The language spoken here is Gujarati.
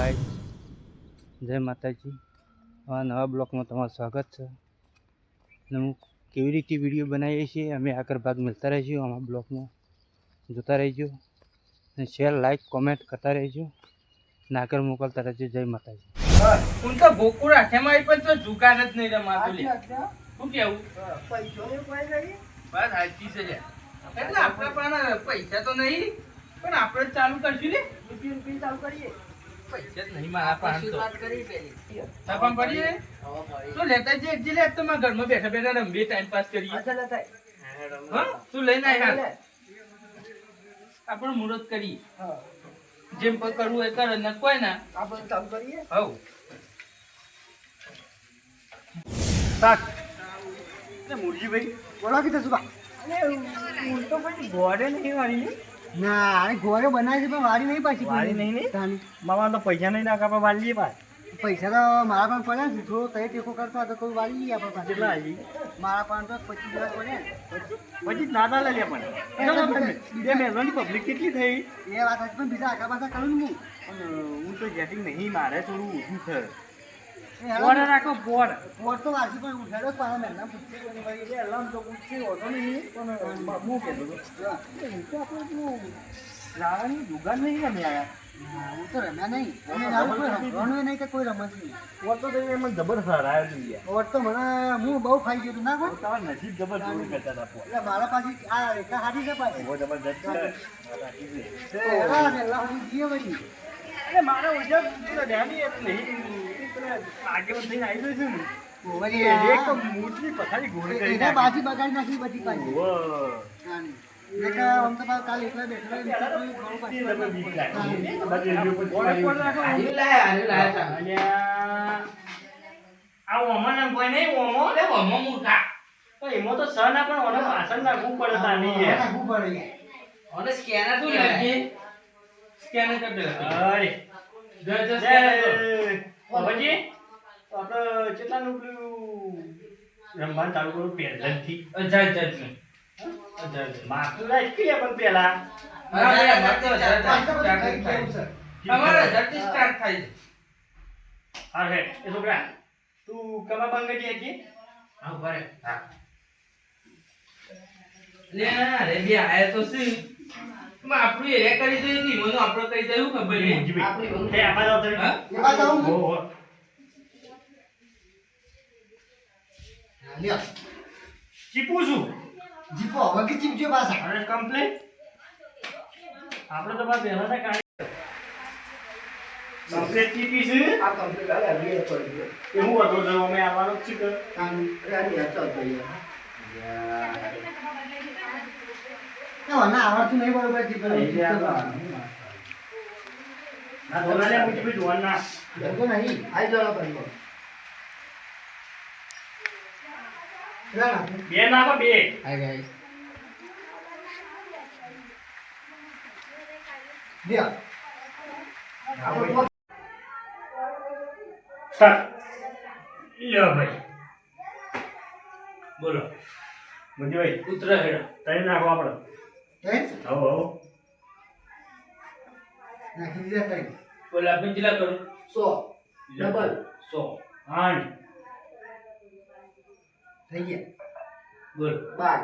ગાય જય માતાજી. આ નવા બ્લોકમાં તમારું સ્વાગત છે. અને હું કેવી રીતે વીડિયો બનાવીએ છીએ અમે આગળ ભાગ મળતા રહીશું અમારા બ્લોકમાં. જોતા રહીજો. અને શેર લાઈક કોમેન્ટ કરતા રહેજો. અને આગળ મોકલતા રહેજો. જય માતાજી. હું તો ગોકુળ આઠેમાં પણ તો જુગાર જ નહીં રમાતું લે શું કેવું? બસ હાચી છે એટલે આપણે પણ પૈસા તો નહીં પણ આપણે ચાલુ કરશું ને. ચાલુ જ નહીં તો. તો તો ઘરમાં બેઠા બેઠા રમીએ ટાઈમ પાસ કરીએ. તું લઈને આય આપણે મુહૂર્ત કરીએ. જેમ કરવું એ કરે ને કોઈ ના. હવ. બોલો કીધું શું ના અરે ઘોડે બનાવી છે પણ વાળી નહીં પાછી વાળી નહીં નહીં. મામા તો પૈસા નહીં નાખા વાળી વાલીએ પાસ પૈસા તો મારા પણ પડ્યા છે થોડો તય ટેકો કરતો હતો કોઈ વાળી લઈએ આપણે પાસે. કેટલા આવી? મારા પણ તો પચીસ હજાર પડ્યા. પછી નાના લઈ લે પણ. બે મહેરબાની પબ્લિક કેટલી થઈ? એ વાત હતી પણ બીજા આગા પાછા કરું ને હું હું તો જેટિંગ નહીં મારે થોડું ઓછું છે. બોર્ડ રાખો બોર્ડ પોટ તો વાંચી પણ ઉઠાડો પાછા પૂછતી કોની વારી. એલામ તો પૂછશે હોતો નહીં. પણ હું. આપણે પેલું રાવણની દુકાન નહીં રમ્યા હું તો રમ્યા નહીં. કોઈ રમવાનું નહીં કે કોઈ રમત નહીં. પોત તો તમે એમાં જબર હરાયો યાર પોટ તો મને હું બહુ ખાઈ ગયો હતો ના કોઈ તમારા નસીબ જબર જોડું કરતા હતા એટલે મારા પાસે આ રેખા હારી છે પાછી. બહુ જબરજસ્ત છે. બધી મારા એટલે નહીં આગળ થઈને આવી જશે ને બાજી બગાડી નાખી બધી પાછી એમાં તો સર ના પણ ઓને નાખવું પડે તાની નાખવું પડે. યાર. સ્કેનર શું લાગે? સ્કેનર કરી દે. અરે, જો, જો, જય. સ્કેનર કરો. બાબાજી, તો આપણે કેટલાનું પેલું રમવાનું ચાલુ કરું પહેલેથી અજાજ જજ અજાજ. માથું રાખી પણ પહેલા હા, ભાઈ, અમારે તો હજાર, હજાર start જ થાય છે. અમારે હજારથી start થાય છે. હા હે એ છોકરા તું કમા બંગડી હતી હા, ઊભા હા. લે, અરે બે આયા તો છે. માં આપણું એરે કરી દઈએ ને મને આપણે કરી દઈએ એવું ખબર નહીં. તે જાવ આવું હો હું. હો હા, લ્યો. ચીપું છું. જીપો હવે કે ચીપજો પાછા. અરે કમ્પ્લેટ આપણે તો બસ પહેલા ના કાઢી કમ્પ્લેટ ચીપી છે. આ કમ્પ્લીટ આ આવી પડી ગયો એવું હતું જો અમે આવવાનું છે કે કામ રાડી આ ચાલ ભાઈ ના આવડતું નહીં બરોબર આ ના ધોના લે મુજી ભી ધોન નહીં. આઈ જવા ભાઈ ના ના બે ના બે. હાય ગાઈસ લ્યો ભાઈ. બોલો. મુજી ભાઈ પુત્ર હેડો. તઈ નાખો આપણે તઈ? હો હો નાખી દીધા તઈ. બોલા પિંજલા કરું? સો. ડબલ. સો. આઠ થઈ ગયા બોલો બાર